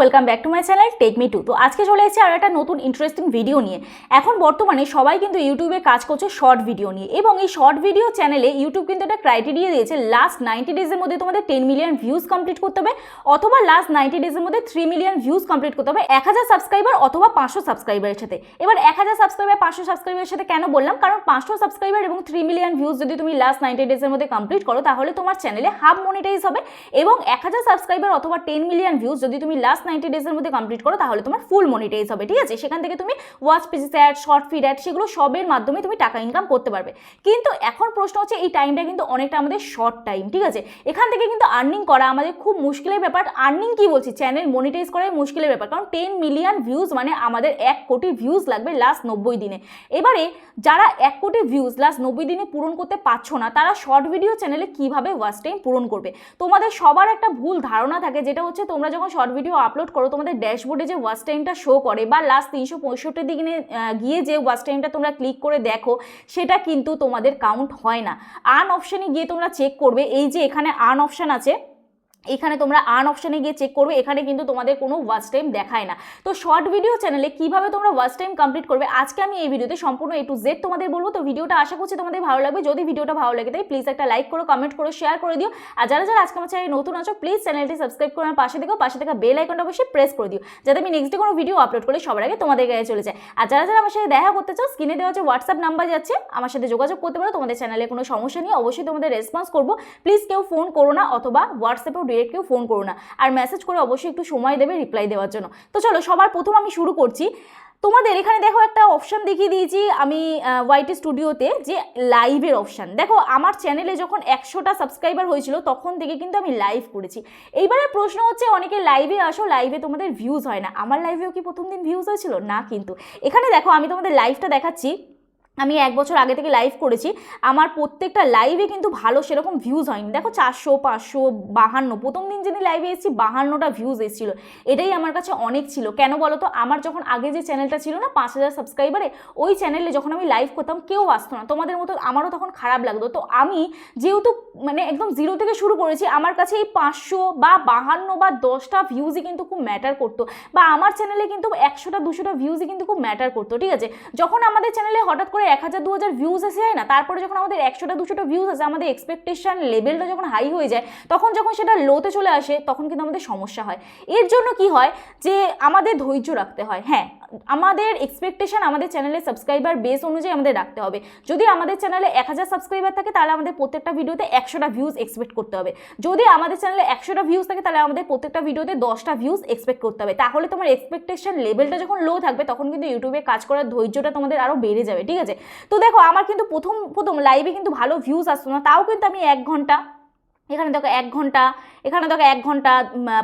Welcome back to my channel take me to তো আজকে চলে এসেছি আর একটা নতুন ইন্টারেস্টিং ভিডিও নিয়ে। এখন বর্তমানে সবাই কিন্তু ইউটিউবে কাজ করছে শর্ট ভিডিও নিয়ে। এবং এই শর্ট ভিডিও চ্যানেলে ইউটিউব কিন্তু একটা ক্রাইটেরিয়া দিয়েছে লাস্ট নাইনটি ডেজের মধ্যে তোমাদের টেন মিলিয়ন ভিউজ কমপ্লিট করতে হবে, অথবা লাস্ট নাইনটি ডেজের মধ্যে থ্রি মিলিয়ন ভিউজ কমপ্লিট করতে হবে, এক হাজার সাবস্ক্রাইবার অথবা পাঁচশো সাবস্ক্রাইবারের সাথে। এবার এক হাজার সাবস্ক্রাইবার পাঁচশো সাবস্ক্রাইবারের সাথে কেন বললাম? কারণ পাঁচশো সাবস্ক্রাইবার এবং থ্রি মিলিয়ন ভিউজ যদি তুমি লাস্ট নাইনটি ডেজের মধ্যে কমপ্লিট করো, তাহলে তোমার চ্যানেলে হাফ মনিটাইজ হবে। এবং এক হাজার সাবস্ক্রাইবার অথবা টেন মিলিয়ন ভিউজ যদি তুমি লাস্ট নাইনটি ডেজের মধ্যে কমপ্লিট করো, তাহলে তোমার ফুল মনিটাইজ হবে, ঠিক আছে? সেখান থেকে তুমি watch pages add short feed add সেগুলো সবের মাধ্যমে তুমি টাকা ইনকাম করতে পারবে। কিন্তু এখন প্রশ্ন হচ্ছে এই টাইমটা কিন্তু অনেকটা আমাদের শর্ট টাইম ঠিক আছে? এখান থেকে কিন্তু আর্নিং করা আমাদের খুব মুশকিলের ব্যাপার। আর্নিং কি বলছি? চ্যানেল মনিটাইজ করাই মুশকিলের ব্যাপার। কারণ টেন মিলিয়ন ভিউজ মানে আমাদের এক কোটি ভিউজ লাগবে লাস্ট নব্বই দিনে। এবারে যারা এক কোটি ভিউজ লাস্ট নব্বই দিনে পূরণ করতে পারছ না, তারা শর্ট ভিডিও চ্যানেলে কীভাবে ওয়াচ টাইম পূরণ করবে? তোমাদের সবার একটা ভুল ধারণা থাকে, যেটা হচ্ছে তোমরা যখন শর্ট ভিডিও আপলোড করো, তোমাদের ড্যাশবোর্ডে যে ওয়াচ টাইমটা শো করে, বা লাস্ট তিনশো পঁয়ষট্টি দিনে গিয়ে যে ওয়াচ টাইমটা তোমরা ক্লিক করে দেখো, সেটা কিন্তু তোমাদের কাউন্ট হয় না। আন অপশানে গিয়ে তোমরা চেক করবে, এই যে এখানে আন অপশান আছে এখানে তোমরা আন অপশানে গিয়ে চেক করবে, এখানে কিন্তু তোমাদের কোনো ওয়াচ টাইম দেখায় না। তো শর্ট ভিডিও চ্যানেলে কীভাবে তোমরা ওয়াচ টাইম কমপ্লিট করবে, আজকে আমি এই ভিডিওতে সম্পূর্ণ এ টু জেড তোমাদের বলব। তো ভিডিওটা আশা করছি তোমাদের ভালো লাগবে। যদি ভিডিওটা ভালো লাগে তাই প্লিজ একটা লাইক করো কমেন্ট করো শেয়ার করে দিও। আর যারা যারা আজকে আমার চ্যানেলে নতুন আছো প্লিজ চ্যানেলটি সাবস্ক্রাইব করে পাশে দেখো পাশে থাকা বেল আইকনটা অবশ্যই প্রেস করে দিও, যাতে আমি নেক্সট ডে কোনো ভিডিও আপলোড করে সবার আগে তোমাদের গায়ে চলে যায়। আর যারা যারা আমার সাথে দেখা করতে চাও স্ক্রিনে দেওয়া যে হোয়াটসঅ্যাপ নাম্বার যাচ্ছে, আমার সাথে যোগাযোগ করতে পারো। তোমাদের চ্যানেলে কোনো সমস্যা নেই, অবশ্যই তোমাদের রেসপন্স করব। প্লিজ কেউ ফোন করো না অথবা হোয়াটসঅ্যাপেও ডিরেক্ট কেউ ফোন করো না। আর মেসেজ করে অবশ্যই একটু সময় দেবে রিপ্লাই দেওয়ার জন্য। তো চলো, সবার প্রথম আমি শুরু করছি। তোমাদের এখানে দেখো একটা অপশান দেখিয়ে দিয়েছি আমি ওয়াইটি স্টুডিওতে যে লাইভের অপশান দেখো, আমার চ্যানেলে যখন একশোটা সাবস্ক্রাইবার হয়েছিল, তখন থেকে কিন্তু আমি লাইভ করেছি। এইবারে প্রশ্ন হচ্ছে, অনেকে লাইভে আসো লাইভে তোমাদের ভিউজ হয় না। আমার লাইভেও কি প্রথম দিন ভিউজ হয়েছিল? না কিন্তু। এখানে দেখো, আমি তোমাদের লাইভটা দেখাচ্ছি। আমি এক বছর আগে থেকে লাইভ করেছি, আমার প্রত্যেকটা লাইভে কিন্তু ভালো সেরকম ভিউজ হয়নি। দেখো চারশো, পাঁচশো, বাহান্ন, প্রথম দিন যেদিন লাইভে এসেছি, বাহান্নটা ভিউজ এসেছিল। এটাই আমার কাছে অনেক ছিল। কেন বলো তো আমার যখন আগে যে চ্যানেলটা ছিল না, পাঁচ হাজার সাবস্ক্রাইবারে ওই চ্যানেলে যখন আমি লাইভ করতাম, কেউ আসতো না। তোমাদের মতো আমারও তখন খারাপ লাগতো। তো আমি যেহেতু মানে একদম জিরো থেকে শুরু করেছি, আমার কাছে এই পাঁচশো বা বাহান্ন বা দশটা ভিউজই কিন্তু খুব ম্যাটার করতো। বা আমার চ্যানেলে কিন্তু একশোটা, দুশোটা ভিউজই কিন্তু খুব ম্যাটার করতো। ঠিক আছে? যখন আমাদের চ্যানেলে হঠাৎ করে এক হাজার দু হাজার ভিউজ এসে যায় না? তারপরে যখন আমাদের একশোটা, দুশোটা ভিউজ আসে, আমাদের এক্সপেকটেশন লেভেলটা যখন হাই হয়ে যায়, তখন যখন সেটা লোতে চলে আসে, তখন কিন্তু আমাদের সমস্যা হয়। এর জন্য কি হয় যে আমাদের ধৈর্য রাখতে হয়। হ্যাঁ আমাদের এক্সপেকটেশন আমাদের চ্যানেলের সাবস্ক্রাইবার বেস অনুযায়ী আমাদের রাখতে হবে। যদি আমাদের চ্যানেলে এক হাজার সাবস্ক্রাইবার থাকে, তাহলে আমাদের প্রত্যেকটা ভিডিওতে একশোটা ভিউজ এক্সপেক্ট করতে হবে। যদি আমাদের চ্যানেলে একশোটা ভিউজ থাকে, তাহলে আমাদের প্রত্যেকটা ভিডিওতে দশটা ভিউজ এক্সপেক্ট করতে হবে। তাহলে তোমার এক্সপেকটেশন লেভেলটা যখন লো থাকবে, তখন কিন্তু ইউটিউবে কাজ করার ধৈর্যটা তোমাদের আরও বেড়ে যাবে, ঠিক আছে? তো দেখো আমার কিন্তু প্রথম প্রথম লাইভে কিন্তু ভালো ভিউজ আসতো না, তাও কিন্তু আমি এক ঘণ্টা, এখানে দেখো এক ঘণ্টা এখানে দেখো এক ঘণ্টা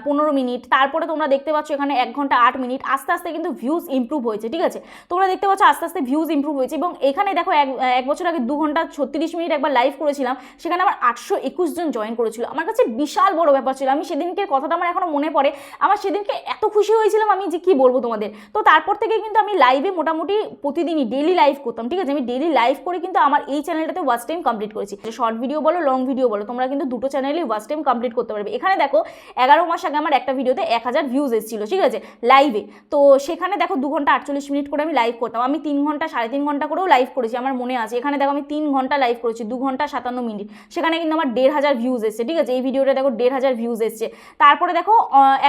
পনেরো মিনিট, তারপরে তোমরা দেখতে পাচ্ছ এখানে এক ঘণ্টা আট মিনিট, আস্তে আস্তে কিন্তু ভিউজ ইমপ্রুভ হয়েছে, ঠিক আছে? তোমরা দেখতে পাচ্ছ আস্তে আস্তে ভিউজ ইমপ্রুভ হয়েছে এবং এখানে দেখো এক এক বছর আগে দু ঘণ্টা ছত্রিশ মিনিট একবার লাইভ করেছিলাম, সেখানে আমার আটশো একুশ জন জয়েন করেছিল। আমার কাছে বিশাল বড় ব্যাপার ছিল, আমি সেদিনকে কথাটা আমার এখনও মনে পড়ে, আমার সেদিনকে এত খুশি হয়েছিলাম আমি যে কি বলব তোমাদের? তো তারপর থেকে কিন্তু আমি লাইভে মোটামুটি প্রতিদিনই ডেলি লাইভ করতাম, ঠিক আছে? আমি ডেলি লাইভ করে কিন্তু আমার এই চ্যানেলটাতে ওয়াচ টাইম কমপ্লিট করেছি। শর্ট ভিডিও বলো লং ভিডিও বলো, তোমরা কিন্তু দুটো চ্যানেলে ওয়াচ টাইম কমপ্লিট করতে পারবে। এখানে দেখো, এগারো মাস আগে আমার একটা ভিডিওতে এক হাজার ভিউজ এসেছিল, ঠিক আছে? লাইভে তো সেখানে দেখো, দু ঘণ্টা আটচল্লিশ মিনিট করে আমি লাইভ করতাম। আমি তিন ঘণ্টা, সাড়ে তিন ঘণ্টা করেও লাইভ করেছি, আমার মনে আছে। এখানে দেখো, আমি তিন ঘণ্টা লাইভ করেছি, দু ঘণ্টা সাতান্ন মিনিট। সেখানে কিন্তু আমার দেড় হাজার ভিউজ এসছে, ঠিক আছে? এই ভিডিওটা দেখো, দেড় হাজার ভিউজ এসছে। তারপরে দেখো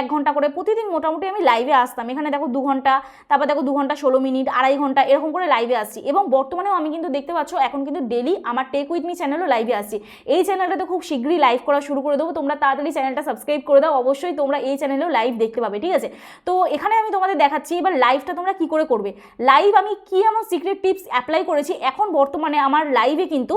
এক ঘণ্টা করে প্রতিদিন মোটামুটি আমি লাইভে আসতাম। এখানে দেখো, দু ঘণ্টা, তারপর দেখো, দু ঘণ্টা ষোলো মিনিট, আড়াই ঘণ্টা, এরকম করে লাইভে আসছি। এবং বর্তমানেও আমি কিন্তু দেখতে পাচ্ছ, এখন কিন্তু ডেলি আমার টেক উইথ মি চ্যানেলও লাইভে আসছি। এই চ্যানেলটাতে খুব শীঘ্রই লাইভ করা শুরু করে দেবো। তোমরা তাড়াতাড়ি চ্যানেলটা সাবস্ক্রাইব করে দাও। অবশ্যই তোমরা এই চ্যানেলেও লাইভ দেখতে পাবে, ঠিক আছে? তো এখানে আমি তোমাদের দেখাচ্ছি, এবার লাইভটা তোমরা কি করে করবে? লাইভ আমি কী এমন সিক্রেট টিপস অ্যাপ্লাই করেছি? এখন বর্তমানে আমার লাইভে কিন্তু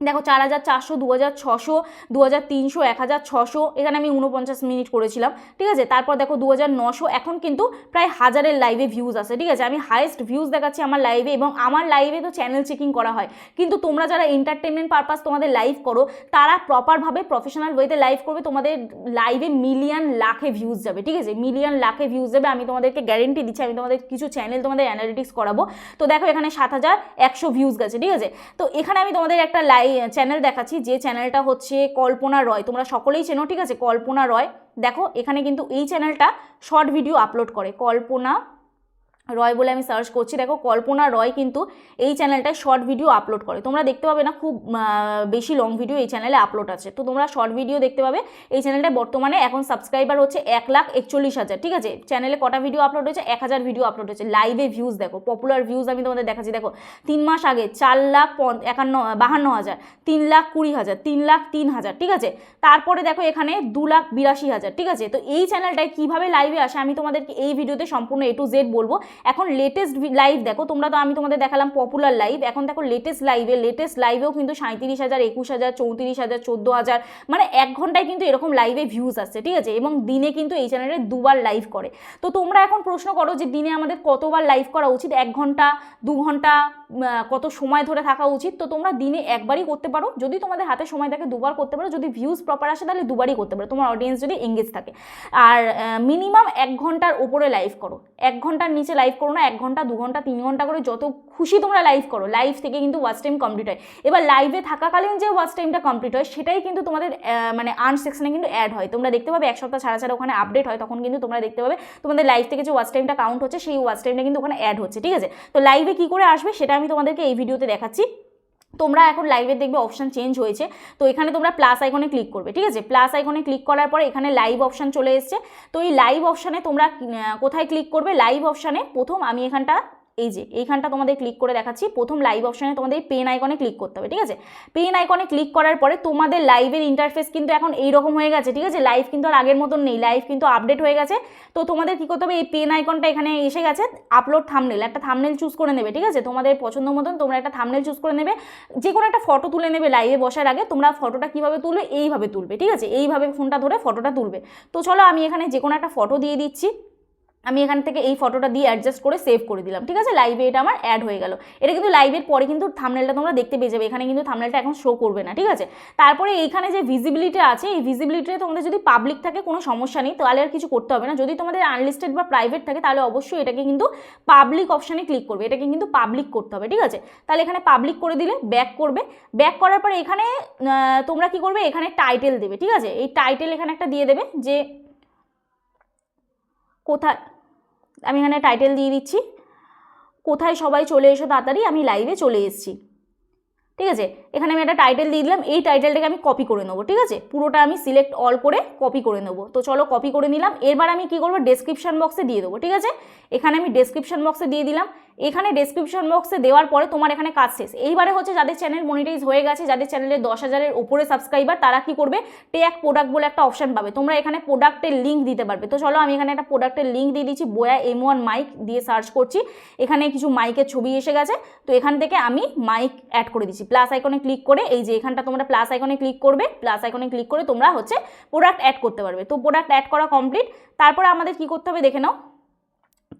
দেখো চার হাজার চারশো, দু হাজার ছশো, দু হাজার তিনশো, এক হাজার ছশো, এখানে আমি উনপঞ্চাশ মিনিট করেছিলাম, ঠিক আছে? তারপর দেখো দু হাজার নশো, এখন কিন্তু প্রায় হাজারের লাইভে ভিউজ আসে ঠিক আছে? আমি হাইয়েস্ট ভিউজ দেখাচ্ছি আমার লাইভে এবং আমার লাইভে তো চ্যানেল চেকিং করা হয়। কিন্তু তোমরা যারা এন্টারটেনমেন্ট পারপাস তোমাদের লাইভ করো, তারা প্রপারভাবে প্রফেশনাল ওয়েতে লাইভ করবে, তোমাদের লাইভে মিলিয়ন লাখে ভিউজ যাবে, ঠিক আছে? মিলিয়ন লাখে ভিউজ যাবে, আমি তোমাদেরকে গ্যারেন্টি দিচ্ছি, আমি তোমাদের কিছু চ্যানেল তোমাদের অ্যানালিটিক্স করাবো। তো দেখো এখানে সাত হাজার একশো ভিউজ গেছে, ঠিক আছে? তো এখানে আমি তোমাদের একটা লাইভ লাই চ্যানেল দেখাচ্ছি, যে চ্যানেলটা হচ্ছে কল্পনা রয়। তোমরা সকলেই চেনো, ঠিক আছে? কল্পনা রয়। দেখো, এখানে কিন্তু এই চ্যানেলটা শর্ট ভিডিও আপলোড করে। কল্পনা রয় বলে আমি সার্চ করছি। দেখো কল্পনা রয় কিন্তু এই চ্যানেলটায় শর্ট ভিডিও আপলোড করে। তোমরা দেখতে পাবে না খুব বেশি লং ভিডিও এই চ্যানেলে আপলোড আছে। তো তোমরা শর্ট ভিডিও দেখতে পাবে। এই চ্যানেলটায় বর্তমানে এখন সাবস্ক্রাইবার হচ্ছে এক লাখ একচল্লিশ হাজার। ঠিক আছে? চ্যানেলে কটা ভিডিও আপলোড হয়েছে? এক হাজার ভিডিও আপলোড হয়েছে। লাইভে ভিউজ দেখো। পপুলার ভিউজ আমি তোমাদের দেখাচ্ছি। দেখো, তিন মাস আগে চার লাখ একান্ন, বাহান্ন হাজার, তিন লাখ কুড়ি হাজার, তিন লাখ তিন হাজার, ঠিক আছে? তারপরে দেখো এখানে দু লাখ বিরাশি হাজার, ঠিক আছে? তো এই চ্যানেলটায় কীভাবে লাইভে আসে আমি তোমাদেরকে এই ভিডিওতে সম্পূর্ণ এ টু জেড বলব। এখন লেটেস্ট লাইভ দেখো, তোমরা তো আমি তোমাদের দেখালাম পপুলার লাইভ এখন দেখো লেটেস্ট লাইভে লেটেস্ট লাইভেও কিন্তু সাঁত্রিশ হাজার, একুশ হাজার, চৌত্রিশ হাজার, চোদ্দ হাজার মানে এক ঘন্টায় কিন্তু এরকম লাইভে ভিউজ আসছে, ঠিক আছে? এবং দিনে কিন্তু এই চ্যানেলে দুবার লাইভ করে। তো তোমরা এখন প্রশ্ন করো যে দিনে আমাদের কতবার লাইভ করা উচিত? এক ঘণ্টা, দু ঘণ্টা কত সময় ধরে থাকা উচিত, তো তোমরা দিনে একবারই করতে পারো। যদি তোমাদের হাতে সময় থাকে, দুবার করতে পারো। যদি ভিউজ প্রপার আসে, তাহলে দুবারই করতে পারো। তোমার অডিয়েন্স যদি এঙ্গেজ থাকে। আর মিনিমাম এক ঘণ্টার ওপরে লাইভ করো। এক ঘণ্টার নিচে লাইভ করো না, এক ঘণ্টা, দু ঘণ্টা, তিন ঘণ্টা করে যত খুশি তোমরা লাইভ করো। লাইভ থেকে কিন্তু ওয়াচ টাইম কমপ্লিট হয়। এবার লাইভে থাকাকালীন যে ওয়াচ টাইমটা কমপ্লিট হয়, সেটাই কিন্তু তোমাদের মানে আর্ন সেকশনে কিন্তু অ্যাড হয়। তোমরা দেখতে পাবে এক সপ্তাহ ছাড়া ছাড়া ওখানে আপডেট হয়, তখন কিন্তু তোমরা দেখতে পাবে তোমাদের লাইভ থেকে যে ওয়াচ টাইমটা কাউন্ট হচ্ছে, সেই ওয়াচ টাইমটা কিন্তু ওখানে অ্যাড হচ্ছে, ঠিক আছে? তো লাইভে কী করে আসবে, সেটা আমি তোমাদেরকে এই ভিডিওতে দেখাচ্ছি। তোমরা এখন লাইভে দেখবে অপশান চেঞ্জ হয়েছে। তো এখানে তোমরা প্লাস আইকনে ক্লিক করবে, ঠিক আছে? প্লাস আইকনে ক্লিক করার পরে এখানে লাইভ অপশান চলে এসছে। তো এই লাইভ অপশানে তোমরা কোথায় ক্লিক করবে? লাইভ অপশানে প্রথম আমি এখানটা এই যে, এইখানটা তোমাদের ক্লিক করে দেখাচ্ছি। প্রথম লাইভ অপশানে তোমাদের পেন আইকনে ক্লিক করতে হবে, ঠিক আছে? পেন আইকনে ক্লিক করার পরে তোমাদের লাইভের ইন্টারফেস কিন্তু এখন এইরকম হয়ে গেছে, ঠিক আছে? লাইভ কিন্তু আর আগের মতন নেই লাইভ কিন্তু আপডেট হয়ে গেছে। তো তোমাদের কী করতে হবে, এই পেন আইকনটা এখানে এসে গেছে আপলোড থামনেল একটা থামনেল চুজ করে নেবে, ঠিক আছে? তোমাদের পছন্দ মতন তোমরা একটা থামনেল চুজ করে নেবে। যে কোনো একটা ফটো তুলে নেবে লাইভে বসার আগে, তোমরা ফটোটা কীভাবে তুলবে, এইভাবে তুলবে, ঠিক আছে? এইভাবে ফোনটা ধরে ফটোটা তুলবে। তো চলো আমি এখানে যে কোনো একটা ফটো দিয়ে দিচ্ছি। আমি এখান থেকে এই ফটোটা দিয়ে অ্যাডজাস্ট করে সেভ করে দিলাম, ঠিক আছে? লাইভে এটা আমার অ্যাড হয়ে গেল। এটা কিন্তু লাইভের পরে কিন্তু থামনেলটা তোমরা দেখতে পেয়ে যাবে, এখানে কিন্তু থামনেলটা এখন শো করবে না, ঠিক আছে? তারপরে এইখানে যে ভিজিবিলিটি আছে, এই ভিজিবিলিটিতে তোমাদের যদি পাবলিক থাকে, কোনো সমস্যা নেই, তাহলে আর কিছু করতে হবে না। যদি তোমাদের আনলিস্টেড বা প্রাইভেট থাকে, তাহলে অবশ্যই এটাকে কিন্তু পাবলিক অপশানে ক্লিক করবে। এটাকে কিন্তু পাবলিক করতে হবে, ঠিক আছে? তাহলে এখানে পাবলিক করে দিলে ব্যাক করবে। ব্যাক করার পরে এখানে তোমরা কি করবে? এখানে টাইটেল দেবে, ঠিক আছে? এই টাইটেল এখানে একটা দিয়ে দেবে যে কোথায় আমি এখানে টাইটেল দিয়ে দিচ্ছি। কোথায় সবাই চলে এসো তাড়াতাড়ি, আমি লাইভে চলে এসেছি। ঠিক আছে? এখানে আমি একটা টাইটেল দিয়ে দিলাম, এই টাইটেলটাকে আমি কপি করে নেব, ঠিক আছে? পুরোটা আমি সিলেক্ট অল করে কপি করে নেব। তো চলো কপি করে নিলাম, এরবার আমি কি করব? ডেসক্রিপশান বক্সে দিয়ে দেবো, ঠিক আছে? এখানে আমি ডেসক্রিপশান বক্সে দিয়ে দিলাম এখানে ডেসক্রিপশন বক্সে দেওয়ার পরে তোমার এখানে কাজ শেষ। এইবারে হচ্ছে যাদের চ্যানেল মনিটাইজ হয়ে গেছে, যাদের চ্যানেলে দশ হাজারের ওপরে সাবস্ক্রাইবার তারা কি করবে? টেক প্রোডাক্ট বলে একটা অপশন পাবে। তোমরা এখানে প্রোডাক্টের লিঙ্ক দিতে পারবে। তো চলো আমি এখানে একটা প্রোডাক্টের লিঙ্ক দিয়ে দিচ্ছি বোয়া এম ওয়ান মাইক দিয়ে সার্চ করছি। এখানে কিছু মাইকের ছবি এসে গেছে। তো এখান থেকে আমি মাইক অ্যাড করে দিচ্ছি। প্লাস আইকনে ক্লিক করে এই যে এখানটা তোমরা প্লাস আইকনে ক্লিক করবে প্লাস আইকনে ক্লিক করে তোমরা হচ্ছে প্রোডাক্ট অ্যাড করতে পারবে। তো প্রোডাক্ট অ্যাড করা কমপ্লিট তারপরে আমাদের কি করতে হবে দেখে নাও।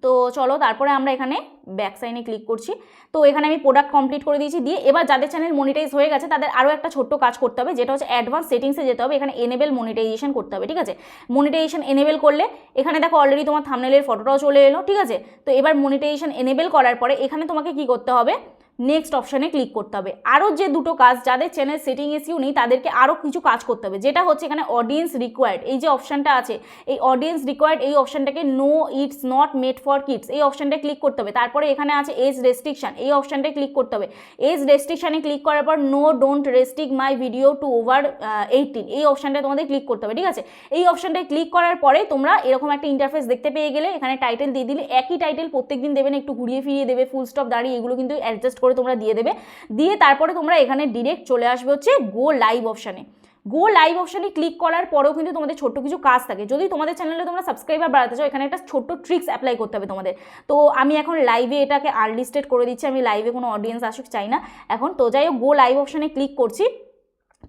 তো চলো তারপরে আমরা এখানে ব্যাক সাইনে ক্লিক করছি। তো এখানে আমি প্রোডাক্ট কমপ্লিট করে দিয়েছি। দিয়ে এবার যাদের চ্যানেল মনিটাইজ হয়ে গেছে, তাদের আরও একটা ছোট্ট কাজ করতে হবে, যেটা হচ্ছে অ্যাডভান্স সেটিংসে যেতে হবে। এখানে এনেবেল মনিটাইজেশন করতে হবে, ঠিক আছে? মনিটাইজেশন এনেবেল করলে, এখানে দেখো অলরেডি তোমার থামনেলের ফটোটাও চলে এলো, ঠিক আছে? তো এবার মনিটাইজেশন এনেবেল করার পরে এখানে তোমাকে কি করতে হবে? নেক্সট অপশানে ক্লিক করতে হবে। আরও যে দুটো কাজ যাদের চ্যানেল সেটিং এসিও নেই, তাদেরকে আরও কিছু কাজ করতে হবে। যেটা হচ্ছে এখানে অডিয়েন্স রিকোয়ার্ড এই যে অপশানটা আছে, এই অডিয়েন্স রিকোয়ার্ড এই অপশানটাকে no it's not made for kids এই অপশানটায় ক্লিক করতে হবে। তারপরে এখানে আছে এজ রেস্ট্রিকশান এই অপশানটায় ক্লিক করতে হবে। এজ রেস্ট্রিকশানে ক্লিক করার পর no don't restrict my video to over eighteen এই অপশানটায় তোমাদের ক্লিক করতে হবে, ঠিক আছে? এই অপশানটায় ক্লিক করার পরে তোমরা এরকম একটা ইন্টারফেস দেখতে পেয়ে গেলে, এখানে টাইটেল দিয়ে দিলে, একই টাইটেল প্রত্যেক দিন দেবেন একটু ঘুরিয়ে ফিরিয়ে দেবে ফুল স্টপ দাঁড়িয়ে, এগুলো কিন্তু অ্যাডজাস্ট করে তোমরা দিয়ে দেবে। দিয়ে তারপরে তোমরা এখানে ডিরেক্ট চলে আসবে হচ্ছে গো লাইভ অপশানে গো লাইভ অপশানে ক্লিক করার পরেও কিন্তু তোমাদের ছোট্ট কিছু কাজ থাকে। যদি তোমাদের চ্যানেলে তোমরা সাবস্ক্রাইবার বাড়াতে চাও, এখানে একটা ছোট্ট ট্রিক্স অ্যাপ্লাই করতে হবে তোমাদের। তো আমি এখন লাইভে এটাকে আনলিস্টেড করে দিচ্ছি। আমি লাইভে কোনো অডিয়েন্স আসুক, চাই না। এখন তো যাই হোক গো লাইভ অপশানে ক্লিক করছি।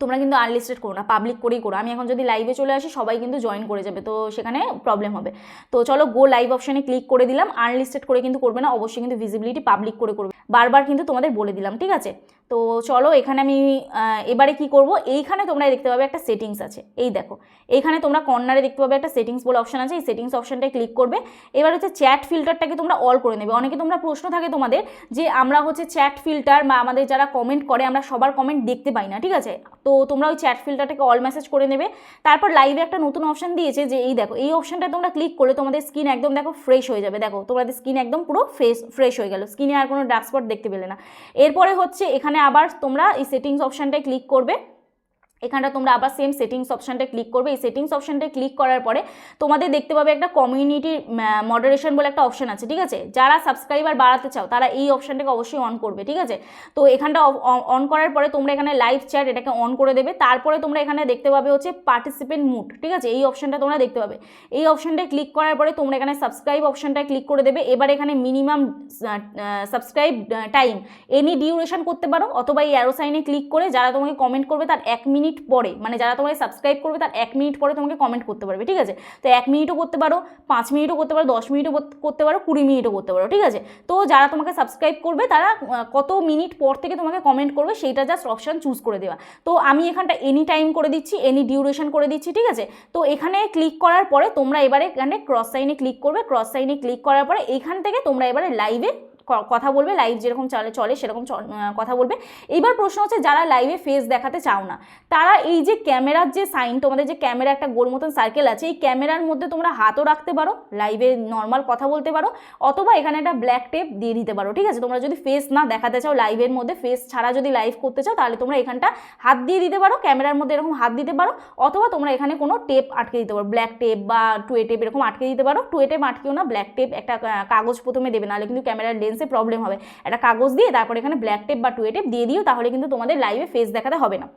তোমরা কিন্তু আনলিস্টেড করো না পাবলিক করেই করো। আমি এখন যদি লাইভে চলে আসি, সবাই কিন্তু জয়েন করে যাবে, তো সেখানে প্রবলেম হবে। তো চলো গো লাইভ অপশানে ক্লিক করে দিলাম আনলিস্টেড করে কিন্তু করবে না, অবশ্যই কিন্তু ভিজিবিলিটি পাবলিক করে করবে। বারবার কিন্তু তোমাদের বলে দিলাম, ঠিক আছে? তো চলো এখানে আমি এবারে কি করব? এইখানে তোমরা দেখতে পাবে একটা সেটিংস আছে। এই দেখো, এইখানে তোমরা কর্নারে দেখতে পাবে একটা সেটিংস বলে অপশান আছে। এই সেটিংস অপশনটায় ক্লিক করবে। এবার হচ্ছে চ্যাট ফিল্টারটাকে তোমরা অল করে নেবে। অনেকে তোমরা প্রশ্ন থাকে তোমাদের যে আমরা হচ্ছে চ্যাট ফিল্টার বা আমাদের যারা কমেন্ট করে, আমরা সবার কমেন্ট দেখতে পাই না, ঠিক আছে? তো তোমরা ওই চ্যাট ফিল্টারটাকে অল মেসেজ করে নেবে। তারপর লাইভে একটা নতুন অপশান দিয়েছে যে এই দেখো, এই অপশানটা তোমরা ক্লিক করলে তোমাদের স্কিন একদম দেখো ফ্রেশ হয়ে যাবে। দেখো, তোমাদের স্কিন একদম পুরো ফ্রেশ ফ্রেশ হয়ে গেল। স্কিনে আর কোনো ডার্ক স্পট দেখতে পেলে না। এরপরে হচ্ছে এখানে আবার তোমরা এই সেটিংস অপশনটায় ক্লিক করবে। এখানটা তোমরা আবার সেম সেটিংস অপশানটা ক্লিক করবে। এই সেটিংস অপশানটা ক্লিক করার পরে তোমাদের দেখতে পাবে একটা কমিউনিটি মডারেশন বলে একটা অপশন আছে, ঠিক আছে? যারা সাবস্ক্রাইবার বাড়াতে চাও, তারা এই অপশানটাকে অবশ্যই অন করবে, ঠিক আছে? তো এখানটা অন করার পরে তোমরা এখানে লাইভ চ্যাট এটাকে অন করে দেবে। তারপরে তোমরা এখানে দেখতে পাবে হচ্ছে পার্টিসিপেন্ট মুড ঠিক আছে? এই অপশানটা তোমরা দেখতে পাবে। এই অপশানটায় ক্লিক করার পরে তোমরা এখানে সাবস্ক্রাইব অপশানটায় ক্লিক করে দেবে। এবার এখানে minimum subscribe time any duration করতে পারো, অথবা এই অ্যারো সাইনে ক্লিক করে যারা তোমাকে কমেন্ট করবে, তার এক মিনিট পরে মানে যারা তোমাকে সাবস্ক্রাইব করবে তার এক মিনিট পরে তোমাকে কমেন্ট করতে পারবে, ঠিক আছে? তো এক মিনিটও করতে পারো, পাঁচ মিনিটও করতে পারো, দশ মিনিটও করতে পারো, কুড়ি মিনিটও করতে পারো, ঠিক আছে? তো যারা তোমাকে সাবস্ক্রাইব করবে, তারা কত মিনিট পর থেকে তোমাকে কমেন্ট করবে, সেইটা জাস্ট অপশান চুজ করে দেওয়া। তো আমি এখানটা এনি টাইম করে দিচ্ছি এনি ডিউরেশন করে দিচ্ছি, ঠিক আছে? তো এখানে ক্লিক করার পরে তোমরা এবারে এখানে ক্রস সাইনে ক্লিক করবে ক্রস সাইনে ক্লিক করার পরে এখান থেকে তোমরা এবারে লাইভে কথা বলবে লাইভ যেরকম চলে চলে সেরকম কথা বলবে। এইবার প্রশ্ন হচ্ছে, যারা লাইভে ফেস দেখাতে চাও না, তারা এই যে ক্যামেরার যে সাইন তোমাদের যে ক্যামেরা একটা গোল মতন সার্কেল আছে, এই ক্যামেরার মধ্যে তোমরা হাতও রাখতে পারো লাইভে নর্মাল কথা বলতে পারো, অথবা এখানে একটা ব্ল্যাক টেপ দিয়ে দিতে পারো, ঠিক আছে? তোমরা যদি ফেস না দেখাতে চাও লাইভের মধ্যে ফেস ছাড়া যদি লাইভ করতে চাও, তাহলে তোমরা এখানটা হাত দিয়ে দিতে পারো, ক্যামেরার মধ্যে এরকম হাত দিতে পারো, অথবা তোমরা এখানে কোনো টেপ আটকে দিতে পারো ব্ল্যাক টেপ বা টুয়ে টেপ এরকম আটকে দিতে পারো টুয়ে টেপ আটকেও না ব্ল্যাক টেপ একটা কাগজ প্রথমে দেবে, নাহলে কিন্তু ক্যামেরার লেন্সে প্রবলেম হবে। একটা কাগজ দিয়ে তারপর এখানে ব্ল্যাক টেপ বা টুয়ে টেপ দিয়ে দিও, তাহলে কিন্তু তোমাদের লাইভে ফেস দেখাতে হবে না।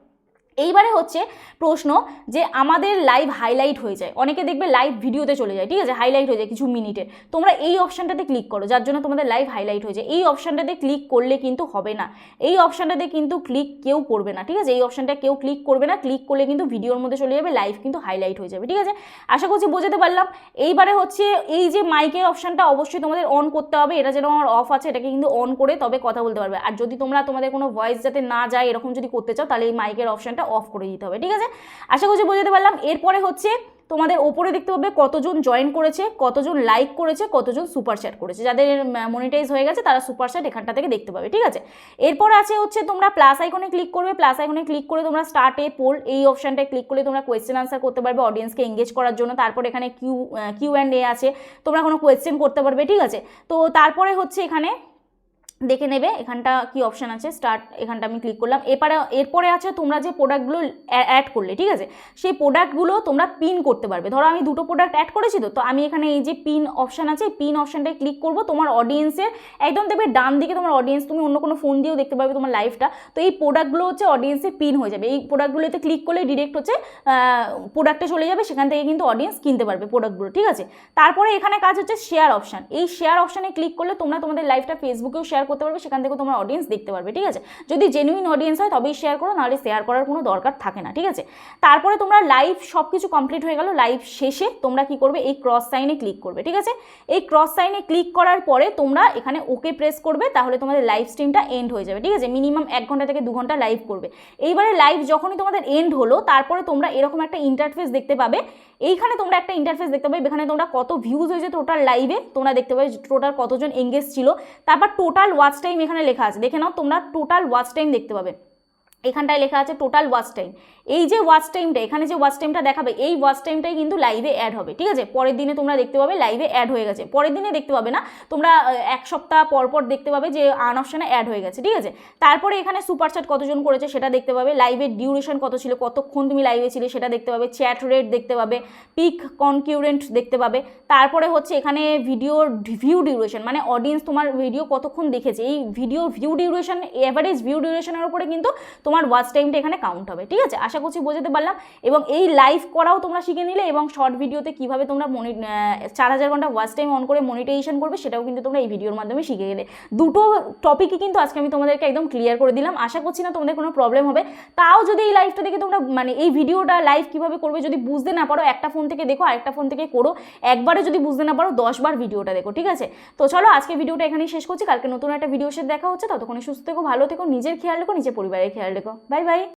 এইবারে হচ্ছে প্রশ্ন যে আমাদের লাইভ হাইলাইট হয়ে যায়। অনেকে দেখবে লাইভ ভিডিওতে চলে যায়, ঠিক আছে? হাইলাইট হয়ে যায় কিছু মিনিটে তোমরা এই অপশানটাতে ক্লিক করো, যার জন্য তোমাদের লাইভ হাইলাইট হয়ে যায়। এই অপশানটাতে ক্লিক করলে কিন্তু হবে না। এই অপশানটাতে কিন্তু ক্লিক কেউ করবে না, ঠিক আছে? এই অপশানটা কেউ ক্লিক করবে না। ক্লিক করলে কিন্তু ভিডিওর মধ্যে চলে যাবে লাইভ কিন্তু হাইলাইট হয়ে যাবে, ঠিক আছে? আশা করছি বোঝাতে পারলাম। এইবারে হচ্ছে এই যে মাইকের অপশানটা অবশ্যই তোমাদের অন করতে হবে। এটা যেন আমার অফ আছে, এটাকে কিন্তু অন করে তবে কথা বলতে পারবে। আর যদি তোমরা তোমাদের কোনো ভয়েস যাতে না যায়, এরকম যদি করতে চাও, তাহলে এই মাইকের অপশানটা অফ করে দিতে হবে, ঠিক আছে? আশা করছি বোঝাতে পারলাম। এরপরে হচ্ছে তোমাদের ওপরে দেখতে পাবে কতজন জয়েন করেছে, কতজন লাইক করেছে, কতজন সুপার চ্যাট করেছে। যাদের মনিটাইজ হয়ে গেছে, তারা সুপার চ্যাট এখানটা থেকে দেখতে পাবে, ঠিক আছে? এরপর আছে হচ্ছে তোমরা প্লাস আইকনে ক্লিক করবে। প্লাস আইকনে ক্লিক করে তোমরা স্টার্টে পোল এই অপশানটায় ক্লিক করলে তোমরা কোয়েশ্চেন আনসার করতে পারবে অডিয়েন্সকে এঙ্গেজ করার জন্য। তারপর এখানে কিউ কিউ অ্যান্ড এ আছে, তোমরা কোনো কোয়েশ্চেন করতে পারবে, ঠিক আছে? তো তারপরে হচ্ছে এখানে দেখে নেবে এখানটা কি অপশান আছে স্টার্ট এখানটা আমি ক্লিক করলাম। এরপরে এরপরে আছে তোমরা যে প্রোডাক্টগুলো অ্যাড করলে, ঠিক আছে? সেই প্রোডাক্টগুলো তোমরা পিন করতে পারবে। ধরো আমি দুটো প্রোডাক্ট অ্যাড করেছি তো তো আমি এখানে এই যে পিন অপশান আছে, এই পিন অপশানটায় ক্লিক করব, তোমার অডিয়েন্সের একদম দেখবে ডান দিকে তোমার অডিয়েন্স তুমি অন্য কোনো ফোন দিয়েও দেখতে পারবে তোমার লাইভটা তো এই প্রোডাক্টগুলো হচ্ছে অডিয়েন্সের পিন হয়ে যাবে। এই প্রোডাক্টগুলোতে ক্লিক করলে ডিরেক্ট হচ্ছে প্রোডাক্টে চলে যাবে, সেখান থেকে কিন্তু অডিয়েন্স কিনতে পারবে প্রোডাক্টগুলো ঠিক আছে? তারপরে এখানে কাজ হচ্ছে শেয়ার অপশান এই শেয়ার অপশানে ক্লিক করলে তোমরা তোমাদের লাইভটা ফেসবুকেও শেয়ার করতে পারবে, সেখান থেকে তোমার অডিয়েন্স দেখতে পারবে, ঠিক আছে? যদি জেনুইন অডিয়েন্স হয়, তবেই শেয়ার করো, নাহলে শেয়ার করার কোনো দরকার থাকে না, ঠিক আছে? তারপরে তোমরা লাইভ সব কিছু কমপ্লিট হয়ে গেল লাইভ শেষে তোমরা কি করবে? এই ক্রস সাইনে ক্লিক করবে, ঠিক আছে? এই ক্রস সাইনে ক্লিক করার পরে তোমরা এখানে ওকে প্রেস করবে, তাহলে তোমাদের লাইভ স্ট্রিমটা এন্ড হয়ে যাবে, ঠিক আছে? মিনিমাম এক ঘণ্টা থেকে দু ঘণ্টা লাইভ করবে। এইবারে লাইভ যখনই তোমাদের এন্ড হলো, তারপরে তোমরা এরকম একটা ইন্টারফেস দেখতে পাবে। এইখানে তোমরা একটা ইন্টারফেস দেখতে পাবে, এখানে তোমরা কত ভিউজ হয়েছে টোটাল লাইভে তোমরা দেখতে পাবে টোটাল কতজন এঙ্গেজ ছিল। তারপর টোটাল ওয়াচ টাইম এখানে লেখা আছে। দেখে নাও, তোমরা টোটাল ওয়াচ টাইম দেখতে পাবে। এখানটায় লেখা আছে টোটাল ওয়াচ টাইম এই যে ওয়াচ টাইমটা এখানে যে ওয়াচ টাইমটা দেখাবে, এই ওয়াচ টাইমটাই কিন্তু লাইভে অ্যাড হবে, ঠিক আছে? পরের দিনে তোমরা দেখতে পাবে লাইভে অ্যাড হয়ে গেছে। পরের দিনে দেখতে পাবে না, তোমরা এক সপ্তাহ পর পর দেখতে পাবে যে আন অপশানে অ্যাড হয়ে গেছে, ঠিক আছে? তারপরে এখানে সুপার চ্যাট কতজন করেছে সেটা দেখতে পাবে লাইভের ডিউরেশন কত ছিল, কতক্ষণ তুমি লাইভে ছিলে সেটা দেখতে পাবে চ্যাট রেট দেখতে পাবে পিক কনকিউরেন্ট দেখতে পাবে। তারপরে হচ্ছে এখানে ভিডিওর ভিউ ডিউরেশন মানে অডিয়েন্স তোমার ভিডিও কতক্ষণ দেখেছে, এই video view duration average view ডিউরেশনের উপরে কিন্তু তোমার ওয়াচ টাইমটা এখানে কাউন্ট হবে, ঠিক আছে? আশা করছি বোঝাতে পারলাম এবং এই লাইভ করাও তোমরা শিখে নিলে এবং শর্ট ভিডিওতে কীভাবে তোমরা মনি চার হাজার ঘণ্টা ওয়াচ টাইম অন করে মনিটাইজেশন করবে সেটাও কিন্তু তোমরা এই ভিডিওর মাধ্যমে শিখে গেলে। দুটো টপিকই কিন্তু আজকে আমি তোমাদেরকে একদম ক্লিয়ার করে দিলাম। আশা করছি না তোমাদের কোনো প্রবলেম হবে। তাও যদি এই লাইভটা দেখে তোমরা মানে এই ভিডিওটা লাইভ কীভাবে করবে যদি বুঝতে না পারো, একটা ফোন থেকে দেখো, আরেকটা ফোন থেকে করো। একবারে যদি বুঝতে না পারো, দশবার ভিডিওটা দেখো, ঠিক আছে? তো চলো আজকে ভিডিওটা এখানেই শেষ করছি। কালকে নতুন একটা ভিডিও সাথে দেখা হচ্ছে। ততক্ষণে সুস্থ থেকো, ভালো থেকো, নিজের খেয়াল রেখো, নিজের পরিবারের খেয়াল রেখো। Bye bye